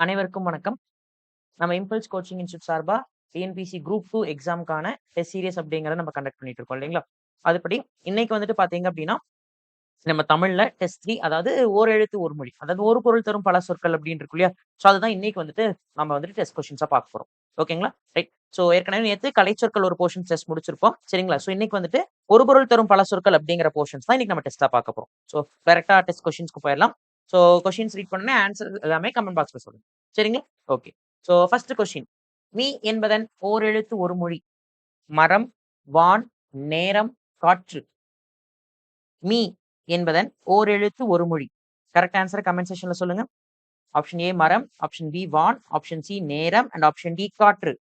அனைவருக்கும் வணக்கம். நம்ம இம்பல்ஸ் கோச்சிங் இன்ஸ்டியூட் சார்பா டிஎன்பிசி குரூப் டூ எக்ஸாம்க்கான டெஸ்ட் சீரியஸ் அப்படிங்கிறத நம்ம கண்டக்ட் பண்ணிட்டு இருக்கோம் இல்லைங்களா? அதுபடி இன்னைக்கு வந்துட்டு பார்த்தீங்க அப்படின்னா, நம்ம தமிழ்ல டெஸ்ட் த்ரீ அதாவது ஓரெழுத்து ஒரு மொழி. அதாவது ஒரு பொருள் தரும் பல சொற்கள் அப்படின்னு இருக்கு இல்லையா? ஸோ அதுதான் இன்னைக்கு வந்துட்டு நம்ம வந்துட்டு டெஸ்ட் கொஸ்டின்ஸா பார்க்க போறோம். ஓகேங்களா? ரைட். ஸோ ஏற்கனவே நேற்று கலைச்சொற்கள் ஒரு போர்ஷன் டெஸ்ட் முடிச்சிருப்போம். சரிங்களா? ஸோ இன்னைக்கு வந்துட்டு ஒரு பொருள் தரும் பல சொற்கள் அப்படிங்கிற போர்ஷன்ஸ் தான் இன்னைக்கு நம்ம டெஸ்ட்டாக பார்க்க போகிறோம் ஸோ டேரக்டாக டெஸ்ட் கொஷின்ஸ்க்கு போயிடலாம் ஸோ கொஷின்ஸ் ரீட் பண்ணோனே ஆன்சர் எல்லாமே கமெண்ட் பாக்ஸில் சொல்லுங்கள் சரிங்களா? Okay. So first question. Me என்பதன் ஓரெழுத்து ஒரு மொழி. மரம், வான், நேரம், காற்று. மீ என்பதன் ஓரெழுத்து ஒரு மொழி. கரெக்ட் ஆன்சர் கமெண்ட் செஷன்ல சொல்லுங்க. ஆப்ஷன் ஏ மரம், ஆப்ஷன் பி வான், ஆப்ஷன் சி நேரம் அண்ட் ஆப்ஷன் டி காற்று.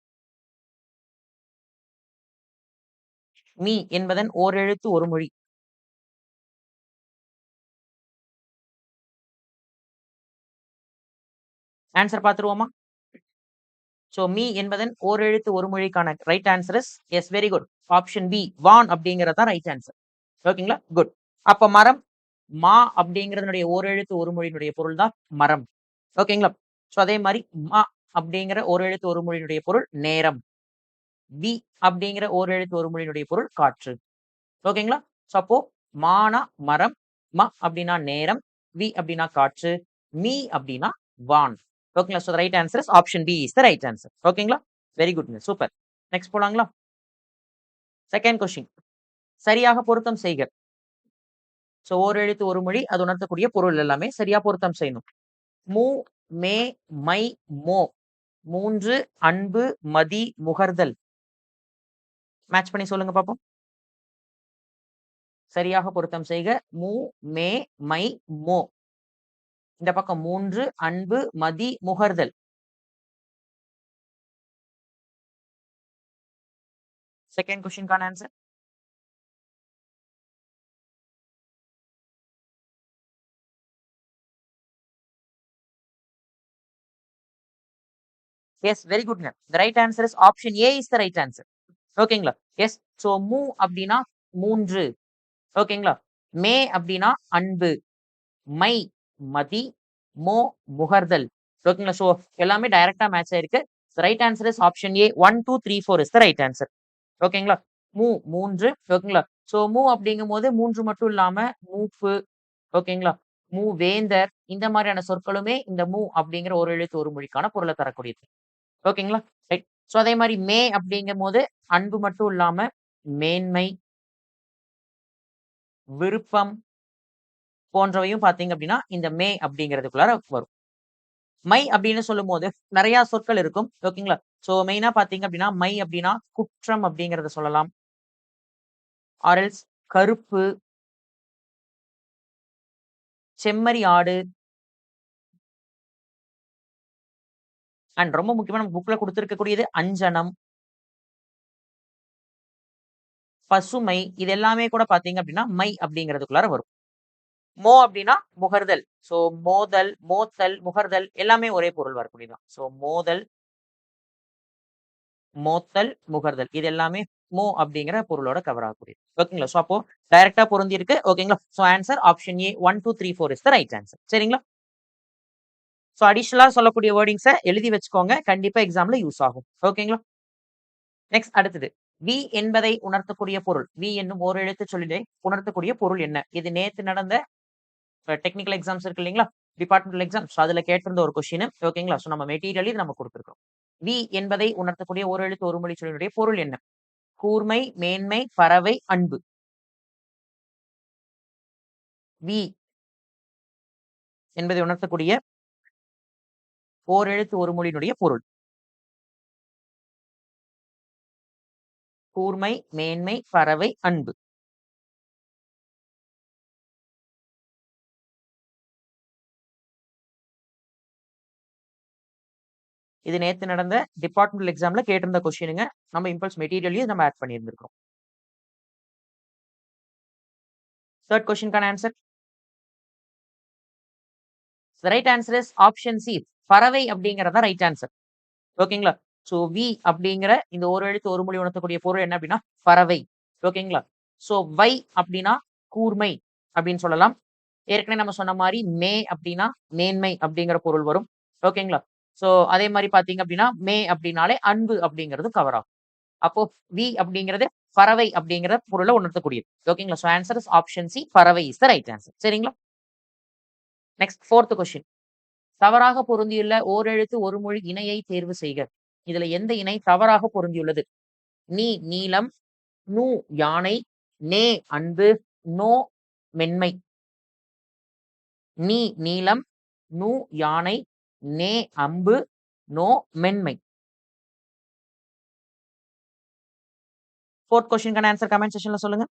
மீ என்பதன் ஓரெழுத்து ஒரு மொழி. ஆன்சர் பார்த்துருவோமா? ஸோ மீ என்பதன் ஓரெழுத்து ஒரு மொழிக்கான right answer is yes very good. Option B வான் அப்படிங்கிறது தான் ரைட் ஆன்சர். ஓகேங்களா? குட். அப்ப மரம், மா அப்படிங்கிறதனுடைய ஓரெழுத்து ஒரு மொழியினுடைய பொருள் தான் மரம். ஓகேங்களா? ஸோ அதே மாதிரி மா அப்படிங்கிற ஓரெழுத்து ஒரு மொழியினுடைய பொருள் நேரம். வி அப்படிங்கிற ஓரெழுத்து ஒரு மொழியினுடைய பொருள் காற்று. ஓகேங்களா? ஸோ அப்போ மானா மரம், ம அப்படின்னா நேரம், வி அப்படின்னா காற்று, மீ அப்படின்னா வான். ஓகேங்களா? So right answer is option B is the right answer. ஓகேங்களா? வெரி குட்ங்க. சூப்பர். நெக்ஸ்ட் போலாங்களா? Second question. சரியாக பொருத்தம் செய்க. ஸோ ஓரெழுத்து ஒரு மொழி அது உணர்த்தக்கூடிய பொருள் எல்லாமே சரியா பொருத்தம் செய்யணும். மு, மே, மை, மோ. மூன்று அன்பு, மதி, முகர்தல். மேட்ச் பண்ணி சொல்லுங்க பாப்போம். சரியாக பொருத்தம் செய்க. மு, மே, மை, மோ. இந்த பக்கம் மூன்று அன்பு, மதி, முகர்தல். செகண்ட் கொஸ்டின்க்கான answer. Yes very குட்ங்க. The right answer is option A is the right answer. ஓகேங்களா? எஸ். ஸோ மு அப்படின்னா மூன்று ஓகேங்களா? மே அப்படின்னா அன்பு, மை மதி, மோ முகர்தல். ஓகேங்களா? ஸோ எல்லாமே டைரக்டா மேட்ச் ஆயிருக்கு. Right answer is option A 1, 2, 3, 4 is the right answer. ஓகேங்களா? மூ மூன்று ஓகேங்களா? ஸோ மு அப்படிங்கும்போது மூன்று மட்டும் இல்லாம மூப்பு ஓகேங்களா? மூ வேந்தர் இந்த மாதிரியான சொற்களுமே இந்த மூ அப்படிங்கிற ஒரு எழுத்து ஒரு மொழிக்கான பொருளை தரக்கூடியது. ஓகேங்களா? ரைட். ஸோ அதே மாதிரி மே அப்படிங்கும்போது அன்பு மட்டும் இல்லாம மேன்மை விருப்பம் போன்றவையும் பார்த்தீங்க அப்படின்னா, இந்த மே அப்படிங்கிறதுக்குள்ளார வரும். மை அப்படின்னு சொல்லும் போது நிறைய சொற்கள் இருக்கும். ஓகேங்களா? சோ மெயினா பாத்தீங்க அப்படின்னா, மை அப்படின்னா குற்றம் அப்படிங்கறத சொல்லலாம். ஆரல்ஸ் கருப்பு. செம்மறி ஆடு. அண்ட் ரொம்ப முக்கியமா நம்ம புக்ல கொடுத்துருக்கக்கூடியது அஞ்சனம். பசுமை இது எல்லாமே கூட பாத்தீங்க அப்படின்னா, மை அப்படிங்கிறதுக்குள்ளார வரும். மோ அப்படின்னா முகர்தல். ஸோ மோதல், மோத்தல், முகர்தல் எல்லாமே ஒரே பொருள் வரக்கூடியது தான். ஸோ மோதல் மோத்தல், முகர்தல் இது எல்லாமே மோ அப்படிங்கிற பொருளோட கவர் ஆகக்கூடியது. ஓகேங்களா? ஸோ அப்போ டைரக்டா பொருந்தி இருக்கு. ஓகேங்களா? So answer option A 1, 2, 3, 4 is the right answer. சரிங்களா? ஸோ அடிஷனலா சொல்லக்கூடிய வேர்டிங்ஸை எழுதி வச்சுக்கோங்க. கண்டிப்பா எக்ஸாம்ல யூஸ் ஆகும். ஓகேங்களா? நெக்ஸ்ட் அடுத்தது. வி என்பதை உணர்த்தக்கூடிய பொருள். வி என்னும் ஓர் எழுத்து சொல்லிலே உணர்த்தக்கூடிய பொருள் என்ன? இது நேத்து நடந்த டெக்னிக்கல் எக்ஸாம்ஸ் இருக்கு இல்லைங்களா? டிபார்ட்மெண்டல் எக்ஸாம்ஸ் அதுல கேட்டிருந்த ஒரு கொஸ்டின். ஓகேங்களா? ஸோ நம்ம மெட்டீரியல் இது நம்ம கொடுத்துருக்கோம் வி என்பதை உணர்த்தக்கூடிய ஓரெழுத்து ஒரு மொழி சொல்லினுடைய பொருள் என்ன? கூர்மை, மேன்மை, பறவை, அன்பு. வி என்பதை உணர்த்தக்கூடிய ஓரெழுத்து ஒரு மொழியினுடைய பொருள். கூர்மை, மேன்மை, பறவை, அன்பு. இது நேத்து நடந்த டிபார்ட்மெண்டல் எக்ஸாம்ல கேட்டிருந்த கொஸ்டினுங்க. நம்ம இம்பல்ஸ் மெட்டீரியல்லயும் நம்ம ஆட் பண்ணியிருந்திருக்கோம் third கொஸ்டின்க்கான answer. Right answer is option C. பறவை அப்படிங்கிறது ரைட் ஆன்சர். ஓகேங்களா? ஸோ வி அப்படிங்கிற இந்த ஒரு எழுத்து ஒரு மொழி உணர்த்தக்கூடிய பொருள் என்ன அப்படின்னா, பறவை. ஓகேங்களா? ஸோ வை அப்படின்னா கூர்மை அப்படின்னு சொல்லலாம். ஏற்கனவே நம்ம சொன்ன மாதிரி மே அப்படின்னா மேன்மை அப்படிங்கிற பொருள் வரும். ஓகேங்களா? ஸோ அதே மாதிரி பாத்தீங்க அப்படின்னா மே அப்படின்னாலே அன்பு அப்படிங்கிறது கவர் ஆகும். அப்போ வி அப்படிங்கிறது பறவை அப்படிங்கிற பொருளை உணர்த்தக்கூடியது. ஓகேங்களா so answer is option C பறவை இஸ் த ரைட் ஆன்சர் சரிங்களா? நெக்ஸ்ட் ஃபோர்த் கொஸ்டின் தவறாக பொருந்தியுள்ள ஓரெழுத்து ஒரு மொழி இணையை தேர்வு செய்க. இதுல எந்த இணை தவறாக பொருந்தியுள்ளது? நீ நீளம் நூ யானை நே அன்பு நோ மென்மை. நீ நீளம் நூ யானை நே அம்பு நோ மென்மை. ஃபோர்த் கொஸ்டின்கான ஆன்சர் கமெண்ட் செஷன்ல சொல்லுங்க.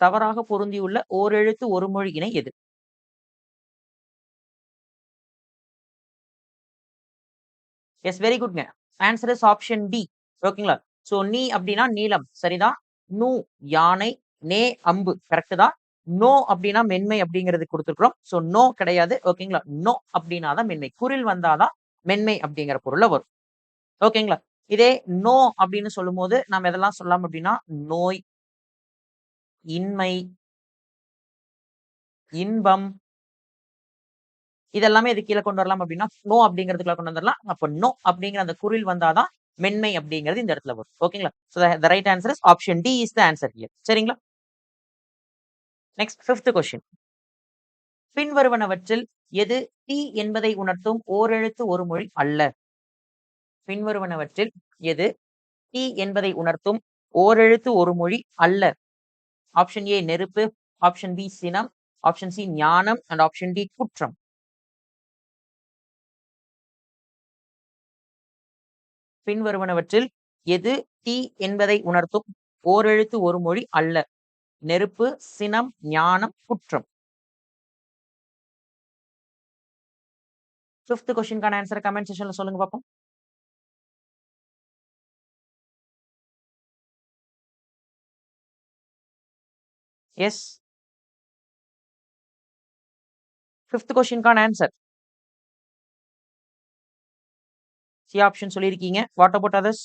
தவறாக பொருந்தியுள்ள ஓரெழுத்து ஒரு மொழியினை எது? எஸ் வெரி குட்ங்க ஆன்சர் இஸ் ஆப்ஷன் டி ஓகேங்களா சோ நீ அப்படின்னா நீலம் சரிதான் நூ யானை. நே அம்பு. கரெக்ட் தான் நோ அப்படின்னா மென்மை அப்படிங்கிறது கொடுத்துருக்குறோம். ஸோ நோ கிடையாது. ஓகேங்களா நோ அப்படின்னா தான் மென்மை. குரில் வந்தாதான் மென்மை அப்படிங்கிற பொருளை வரும். ஓகேங்களா இதே நோ அப்படின்னு சொல்லும் போது நம்ம எதெல்லாம் சொல்லலாம் அப்படின்னா நோய் இன்மை இன்பம் இதெல்லாமே இது கீழே கொண்டு வரலாம் அப்படின்னா நோ அப்படிங்கிறதுக்குள்ள கொண்டு வந்துடலாம் அப்போ நோ அப்படிங்கிற அந்த குரில் வந்தாதான் மென்மை அப்படிங்கிறது இந்த இடத்துல வரும். ஓகேங்களா? So the right answer is option D is the answer here சரிங்களா? நெக்ஸ்ட் ஃபிஃப்த் கொஸ்டின் பின்வருவனவற்றில் எது டி என்பதை உணர்த்தும் ஓரெழுத்து ஒரு மொழி அல்ல? பின்வருவனவற்றில் எது டி என்பதை உணர்த்தும் ஓரெழுத்து ஒரு மொழி அல்ல? ஆப்ஷன் ஏ நெருப்பு. ஆப்ஷன் பி சினம். ஆப்ஷன் சி ஞானம். அண்ட் ஆப்ஷன் டி குற்றம். பின்வருவனவற்றில் எது தீ என்பதை உணர்த்தும்? ஓரெழுத்து ஒரு மொழி அல்ல. நெருப்பு சினம் ஞானம் குற்றம். ஃபிஃப்த் கொஸ்டின்கான ஆன்சர் கமெண்ட் செஷன்ல சொல்லுங்க பார்ப்போம் எஸ் ஃபிஃப்த் கொஸ்டின்கான ஆன்சர் சி ஆப்ஷன் சொல்லியிருக்கீங்க. What about others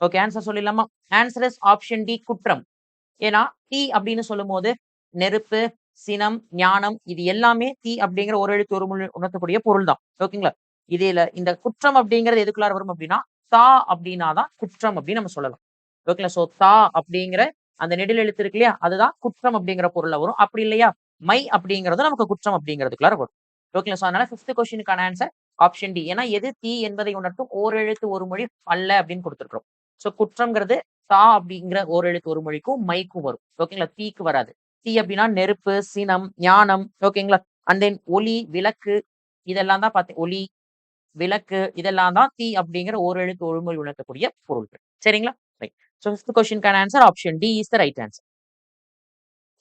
okay answer சொல்லிடலாமா? ஆன்சர் இஸ் ஆப்ஷன் டி குற்றம். ஏன்னா தீ அப்படின்னு சொல்லும் போது நெருப்பு சினம் ஞானம் இது எல்லாமே தீ அப்படிங்கிற ஒரு எழுத்து ஒரு மொழி உணர்த்தக்கூடிய பொருள் தான் ஓகேங்களா இதுல இந்த குற்றம் அப்படிங்கிறது எதுக்குள்ளார வரும் அப்படின்னா தா அப்படின்னா தான் குற்றம் அப்படின்னு நம்ம சொல்லலாம். ஓகேங்களா சோ தா அப்படிங்கிற அந்த நெடில் எழுத்து இருக்கு இல்லையா? அதுதான் குற்றம் அப்படிங்கிற பொருள்ல வரும். அப்படி இல்லையா? மை அப்படிங்கிறது நமக்கு குற்றம் அப்படிங்கிறதுக்குள்ளார வரும். ஓகேங்களா ஸோ அதனால ஃபிஃப்த் கொஸ்டினுக்கான ஆன்சர் ஆப்ஷன் டி ஏன்னா எது தீ என்பதை உணர்த்தும்? ஓரெழுத்து ஒரு மொழி அல்ல அப்படின்னு கொடுத்துருக்கோம் சோ குற்றம்ங்கிறது தா அப்படிங்கிற ஓரெழுத்து ஒரு மொழிக்கும் மைக்கும் வரும். ஓகேங்களா தீக்கு வராது. தீ அப்படின்னா நெருப்பு சினம் ஞானம். ஓகேங்களா அண்ட் தென் ஒலி விளக்கு இதெல்லாம் தான் பார்த்து ஒலி விளக்கு இதெல்லாம் தான் தீ அப்படிங்கிற ஓரெழுத்து ஒரு மொழி உணர்த்தக்கூடிய பொருள்கள். சரிங்களா? Right so fifth கொஸ்டின்கான answer option D is the right answer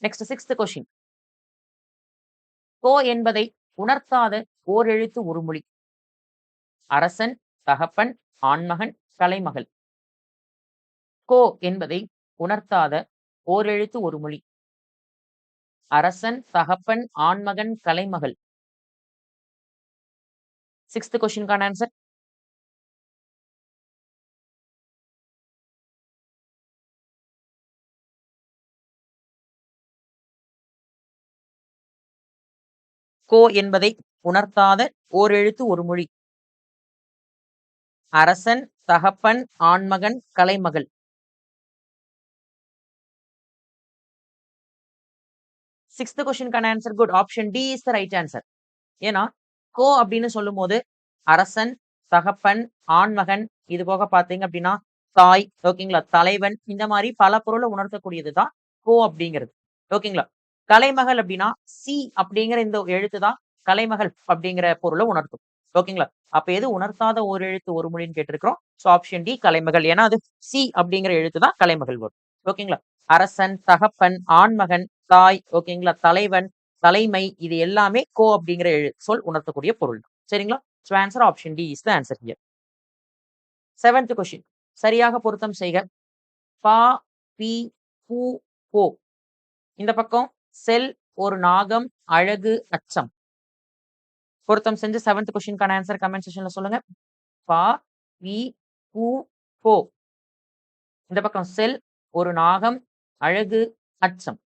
next sixth question கோ என்பதை உணர்த்தாத ஓரெழுத்து ஒரு மொழி. அரசன் தகப்பன் ஆண்மகன் கலைமகள் கோ என்பதை உணர்த்தாத ஓரெழுத்து ஒரு மொழி. அரசன் தகப்பன் ஆண்மகன் கலைமகள் சிக்ஸ்த் கொஸ்டின்கான ஆன்சர் கோ என்பதை உணர்த்தாத ஓரெழுத்து ஒரு மொழி. அரசன் தகப்பன் ஆண்மகன் கலைமகள். Sixth கொஸ்டின்கான answer good option D is the right answer ஏன்னா கோ அப்படின்னு சொல்லும் போது அரசன் தகப்பன் ஆண்மகன் இது போக பாத்தீங்க அப்படின்னா தாய் ஓகேங்களா தலைவன் இந்த மாதிரி பல பொருளை உணர்த்தக்கூடியது தான் கோ அப்படிங்கிறது. ஓகேங்களா கலைமகள் அப்படின்னா சி அப்படிங்கிற இந்த எழுத்து தான் கலைமகள் அப்படிங்கிற பொருளை உணர்த்தும். ஓகேங்களா அப்ப எது உணர்த்தாத ஒரு எழுத்து ஒரு மொழின்னு கேட்டிருக்கிறோம்? ஸோ ஆப்ஷன் டி கலைமகள். ஏன்னா அது சி அப்படிங்கிற எழுத்து தான் கலைமகள் வரும். ஓகேங்களா அரசன் தகப்பன் ஆண்மகன் தாய். ஓகேங்களா தலைவன் தலைமை இது எல்லாமே கோ அப்படிங்கிற எழு சொல் உணர்த்தக்கூடிய பொருள் தான். சரிங்களா? So answer option D is the answer here seventh question சரியாக பொருத்தம் செய்க. பா பி பூ கோ இந்த பக்கம் செல் ஒரு நாகம் அழகு அச்சம். பொருத்தம் செஞ்சு செவன்த் கொஸ்டின்கான ஆன்சர் கமெண்ட் செஷன்ல சொல்லுங்க. பா வி பூ போ. இந்த பக்கம் செல் ஒரு நாகம் அழகு அச்சம்.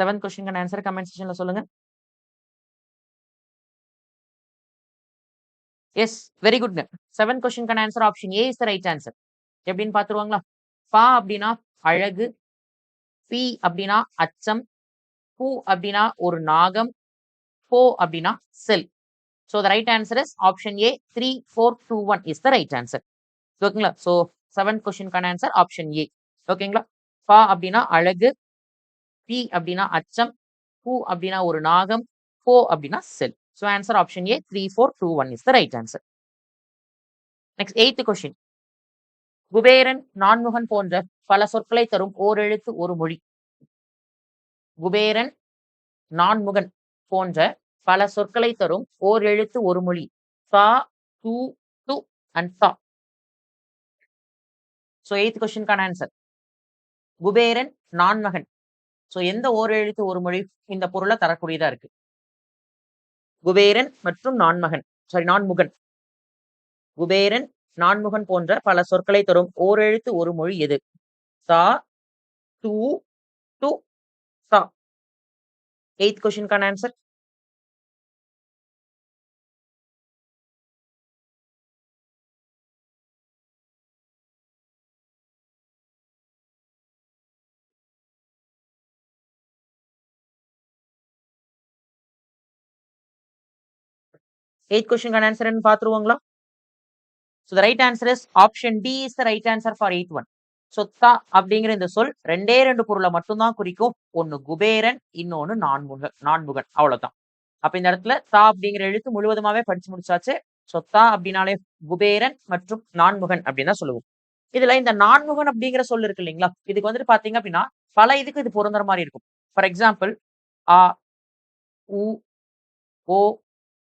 செவன்த் கொஸ்டினுக்கான ஆன்சர் கமெண்ட் செக்ஷன்ல சொல்லுங்க. எஸ் வெரி குட்ங்க seventh கொஸ்டினுக்கான answer option A is the right answer எப்படின்னு பார்த்துருவாங்களா பா அப்படின்னா அழகு பி அப்படின்னா அச்சம் பூ அப்படின்னா ஒரு நாகம் போ அப்படின்னா செல். So the right answer is option A three four two one is the right answer ஓகேங்களா ஸோ செவன்த் கொஸ்டின்கான ஆன்சர் ஆப்ஷன் ஏ ஓகேங்களா பா அப்படின்னா அழகு பி அப்படின்னா அச்சம் பூ அப்படின்னா ஒரு நாகம் போ அப்படின்னா செல். So answer option A three four two one is the right answer next eighth question Kuberan நான்முகன் போன்ற பல சொற்களை தரும் ஓரெழுத்து ஒரு மொழி. குபேரன் நான்முகன் போன்ற பல சொற்களை தரும் ஓர் எழுத்து ஒரு மொழி. சா து து அண்ட் சா. ஸோ எய்த் கொஸ்டின்கான ஆன்சர் குபேரன் நான்மகன். ஸோ எந்த ஓர் எழுத்து ஒரு மொழி இந்த பொருளை தரக்கூடியதா இருக்கு? குபேரன் மற்றும் நான்மகன். சாரி நான்முகன். குபேரன் நான்முகன் போன்ற பல சொற்களை தரும் ஓரெழுத்து ஒரு மொழி எது? சா து டு சா. எயித் கொஸ்டின்கான ஆன்சர் எயிட் கொஸ்டினுக்கான answer பார்த்துருவாங்களா so the right answer is option D is the right answer for eight one சொத்தா அப்படிங்கிற இந்த சொல் ரெண்டே ரெண்டு பொருளை மட்டும்தான் குறிக்கும். ஒன்னு குபேரன் இன்னொன்னு நான்முக நான்முகன். அவ்வளவுதான். அப்ப இந்த இடத்துல தா அப்படிங்கிற எழுத்து முழுவதுமாவே படிச்சு முடிச்சாச்சு. சொத்தா அப்படின்னாலே குபேரன் மற்றும் நான்முகன் அப்படின்னு தான் சொல்லுவோம். இதுல இந்த நான்முகன் அப்படிங்கிற சொல் இருக்கு இல்லைங்களா? இதுக்கு வந்துட்டு பாத்தீங்க அப்படின்னா பல இதுக்கு இது பொருந்துற மாதிரி இருக்கும். ஃபார் எக்ஸாம்பிள் ஆ உ ஓ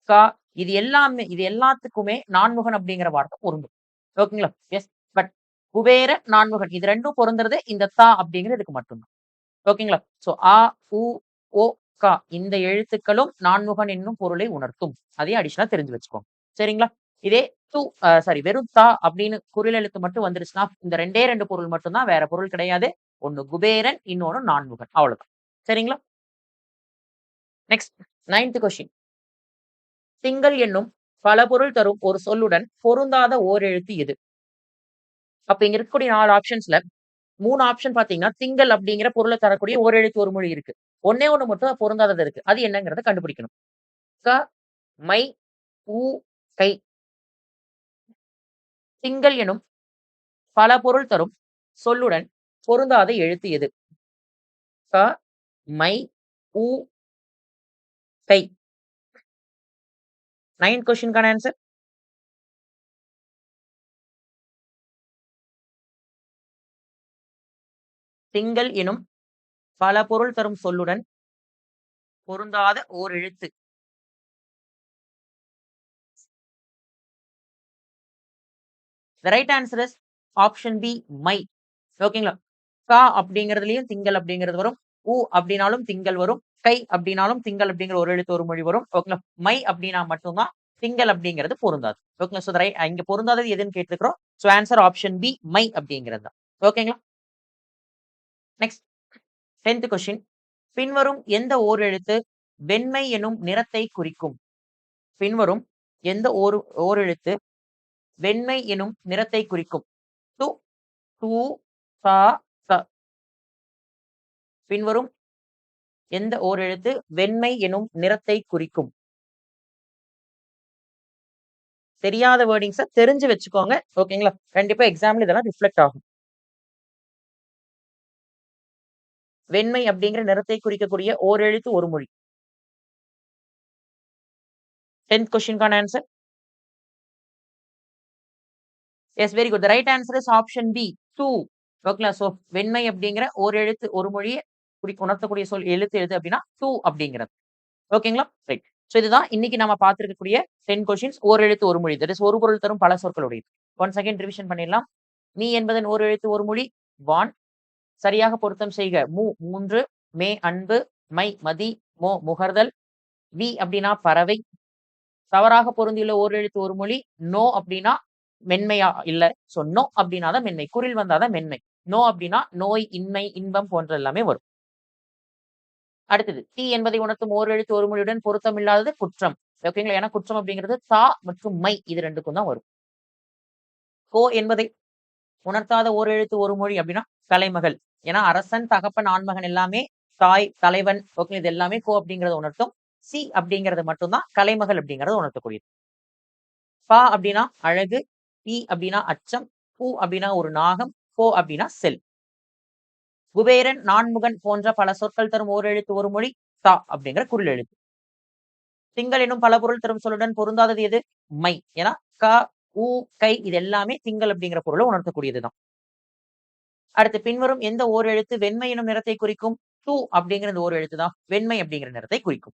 க இது எல்லாமே இது எல்லாத்துக்குமே நான்முகன் அப்படிங்கிற வார்த்தை பொருந்தும். ஓகேங்களா? எஸ் பட் குபேர நான்முகன் இது ரெண்டும் பொருந்துறது இந்த தா அப்படிங்கிறது இதுக்கு மட்டும்தான். ஓகேங்களா? சோ ஆ உ ஓ கா இந்த எழுத்துக்களும் நான்முகன் என்னும் பொருளை உணர்த்தும். அதையும் அடிஷனா தெரிஞ்சு வச்சுக்கோங்க. சரிங்களா? இதே து சாரி வெறும் தா அப்படின்னு குரல் எழுத்து மட்டும் வந்துருச்சுன்னா இந்த ரெண்டே ரெண்டு பொருள் மட்டும்தான் வேற பொருள் கிடையாது. ஒன்னு குபேரன் இன்னொன்னு நான்முகன். அவ்வளவுதான். சரிங்களா? நெக்ஸ்ட் நைன்த் கொஸ்டின் திங்கள் என்னும் பல பொருள் தரும் ஒரு சொல்லுடன் பொருந்தாத ஓர் எழுத்து அப்ப இங்க இருக்கக்கூடிய நாலு ஆப்ஷன்ஸ்ல மூணு ஆப்ஷன் பாத்தீங்கன்னா திங்கள் அப்படிங்கிற பொருளை தரக்கூடிய ஓரெழுத்து எழுத்து ஒரு மொழி இருக்கு. ஒன்னே ஒண்ணு மட்டும் பொருந்தாதது இருக்கு. அது என்னங்கிறத கண்டுபிடிக்கணும். க மை ஊ கை. திங்கள் எனும் பல பொருள் தரும் சொல்லுடன் பொருந்தாத எழுத்து எது? க மை ஊ கை. நைன் கொஸ்டின்கான ஆன்சர் திங்கள் எனும் பல பொருள் தரும் சொல்லுடன் பொருந்தாத ஓர் எழுத்து. Right answer is option B my ஓகேங்களா கா அப்படிங்கிறதுலயும் திங்கள் அப்படிங்கிறது வரும். ஊ அப்படின்னாலும் திங்கள் வரும். கை அப்படின்னாலும் திங்கள் அப்படிங்கிற ஒரு எழுத்து ஒரு மொழி வரும். ஓகேங்களா? மை அப்படின்னா மட்டும்தான் திங்கள் அப்படிங்கிறது பொருந்தாது. ஓகேங்களா? ஸோ ரைட் இங்க பொருந்தாதது எதுன்னு கேட்டுக்கிறோம் ஸோ ஆன்சர் ஆப்ஷன் பி மை அப்படிங்கிறது தான். ஓகேங்களா? நெக்ஸ்ட் டென்த் கொஸ்டின் பின்வரும் எந்த ஓர் எழுத்து வெண்மை எனும் நிறத்தை குறிக்கும்? பின்வரும் எந்த ஓர் ஓரெழுத்து வெண்மை எனும் நிறத்தை குறிக்கும்? து து ச. பின்வரும் எந்த ஓர் எழுத்து வெண்மை எனும் நிறத்தை குறிக்கும்? தெரியாத வேர்டிங்ஸை தெரிஞ்சு வச்சுக்கோங்க. ஓகேங்களா? கண்டிப்பா எக்ஸாம்ல இதெல்லாம் ரிஃப்ளெக்ட் ஆகும். வெண்மை அப்படிங்கிற நிறத்தை குறிக்கக்கூடிய ஓர் எழுத்து ஒரு மொழி. Tenth கொஸ்டின்கான answer yes very good right answer is option B two ஓகேங்களா? ஸோ வெண்மை அப்படிங்கிற ஓரெழுத்து எழுத்து ஒரு மொழி குறி உணர்த்தக்கூடிய சொல் எழுத்து எழுது அப்படின்னா டூ அப்படிங்கிறது. ஓகேங்களா? ரைட் ஸோ இதுதான் இன்னைக்கு நம்ம பார்த்துருக்கக்கூடிய டென் கொஷின்ஸ் ஓர் எழுத்து ஒரு மொழி. தட் இஸ் ஒரு பொருள் தரும் பல சொற்களுடையது. ஒன் செகண்ட் ரிவிஷன் பண்ணிடலாம். நீ என்பதன் ஓர் எழுத்து ஒரு மொழி. வான் சரியாக பொருத்தம் செய்க. மூ மூன்று மே அன்பு மை மதி மோ முகர்தல். வி அப்படின்னா பறவை. தவறாக பொருந்தியுள்ள ஓர் எழுத்து ஒரு மொழி. நோ அப்படின்னா மென்மையா இல்ல. ஸோ நோ அப்படின்னா தான் மென்மை. குரில் வந்தாதான் மென்மை. நோ அப்படின்னா நோய் இன்மை இன்பம் போன்ற எல்லாமே வரும். அடுத்தது தீ என்பதை உணர்த்தும் ஓர் எழுத்து ஒரு மொழியுடன் பொருத்தம் இல்லாதது குற்றம் ஓகேங்களா ஏன்னா குற்றம் அப்படிங்கிறது தா மற்றும் மை இது ரெண்டுக்கும் தான் வரும். கோ என்பதை உணர்த்தாத ஓர் எழுத்து ஒரு மொழி அப்படின்னா கலைமகள் ஏன்னா அரசன் தகப்பன் ஆண்மகன் எல்லாமே தாய் தலைவன் ஓகே இது எல்லாமே கோ அப்படிங்கறத உணர்த்தும். சி அப்படிங்கிறது மட்டும்தான் கலைமகள் அப்படிங்கறத உணர்த்தக்கூடியது. பா அப்படின்னா அழகு பி அப்படின்னா அச்சம் பூ அப்படின்னா ஒரு நாகம் கோ அப்படின்னா செல். குபேரன் நான்முகன் போன்ற பல சொற்கள் தரும் ஓர் எழுத்து ஒரு மொழி தா அப்படிங்கிற குரல் எழுத்து. திங்கள் எனும் பல பொருள் தரும் சொல்லுடன் பொருந்தாதது எது? மை. ஏன்னா க ஊ கை இது எல்லாமே திங்கள் அப்படிங்கிற பொருளை உணர்த்தக்கூடியதுதான் அடுத்து பின்வரும் எந்த ஓர் எழுத்து வெண்மை எனும் நிறத்தை குறிக்கும்? டூ அப்படிங்கிற இந்த ஓர் எழுத்து தான். வெண்மை அப்படிங்கிற நிறத்தை குறிக்கும்.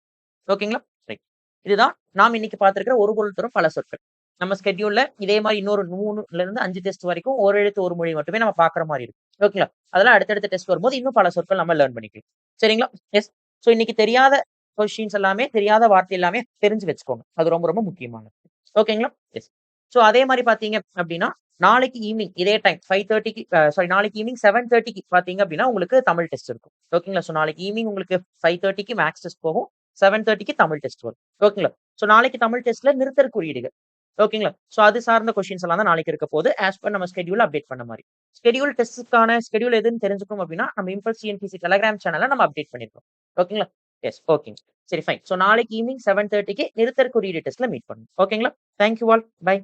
ஓகேங்களா? ரைட் இதுதான் நாம் இன்னைக்கு பார்த்திருக்கிற ஒரு பொருள் தரும் பல சொற்கள். நம்ம ஸ்கெட்யூல்ல இதே மாதிரி இன்னொரு மூணுல இருந்து அஞ்சு டெஸ்ட் வரைக்கும் ஒரு எழுத்து ஒரு மொழி மட்டுமே நம்ம பாக்குற மாதிரி இருக்கும். ஓகேங்களா அதெல்லாம் அடுத்தடுத்த டெஸ்ட் வரும்போது இன்னும் பல சொற்கள் நம்ம லேர்ன் பண்ணிக்கலாம். சரிங்களா? எஸ் ஸோ இன்னைக்கு தெரியாத கொஷின்ஸ் எல்லாமே தெரியாத வார்த்தை எல்லாமே தெரிஞ்சு வச்சுக்கோங்க. அது ரொம்ப ரொம்ப முக்கியமானது. ஓகேங்களா எஸ் ஸோ அதே மாதிரி பார்த்தீங்க அப்படின்னா நாளைக்கு ஈவினிங் இதே டைம் ஃபைவ் தேர்ட்டிக்கு சாரி நாளைக்கு ஈவினிங் செவன் தேர்ட்டிக்கு பாத்தீங்க அப்படின்னா உங்களுக்கு தமிழ் டெஸ்ட் இருக்கும். ஓகேங்களா ஸோ நாளைக்கு ஈவினிங் உங்களுக்கு ஃபைவ் தேர்ட்டிக்கு மேக்ஸ் டெஸ்ட் போகும். செவன் தேர்ட்டிக்கு தமிழ் டெஸ்ட் வரும். ஓகேங்களா ஸோ நாளைக்கு தமிழ் டெஸ்ட்ல நிறுத்தற் குறியீடுகள். ஓகேங்களா ஸோ அது சார்ந்த கொஸ்டின்ஸ் எல்லாம் தான் நாளைக்கு இருக்க போது ஆஸ் பர் நம்ம ஸ்கெடியூல் அப்டேட் பண்ண மாதிரி. ஸ்கெடியூல் டெஸ்ட்டுக்கான ஸ்கெடியூல் எதுன்னு தெரிஞ்சுக்கணும் அப்படின்னா நம்ம இம்பல்ஸ் சிஎன்பிசி டெலகிராம் சேனல நம்ம அப்டேட் பண்ணிருக்கோம். ஓகேங்களா எஸ் ஓகேங்க சரி ஃபைன் ஸோ நாளைக்கு ஈவினிங் செவன் தேர்ட்டிக்கு நிறுத்தற் டெஸ்ட்ல மீட் பண்ணும். ஓகேங்களா தேங்க்யூ ஆல் பை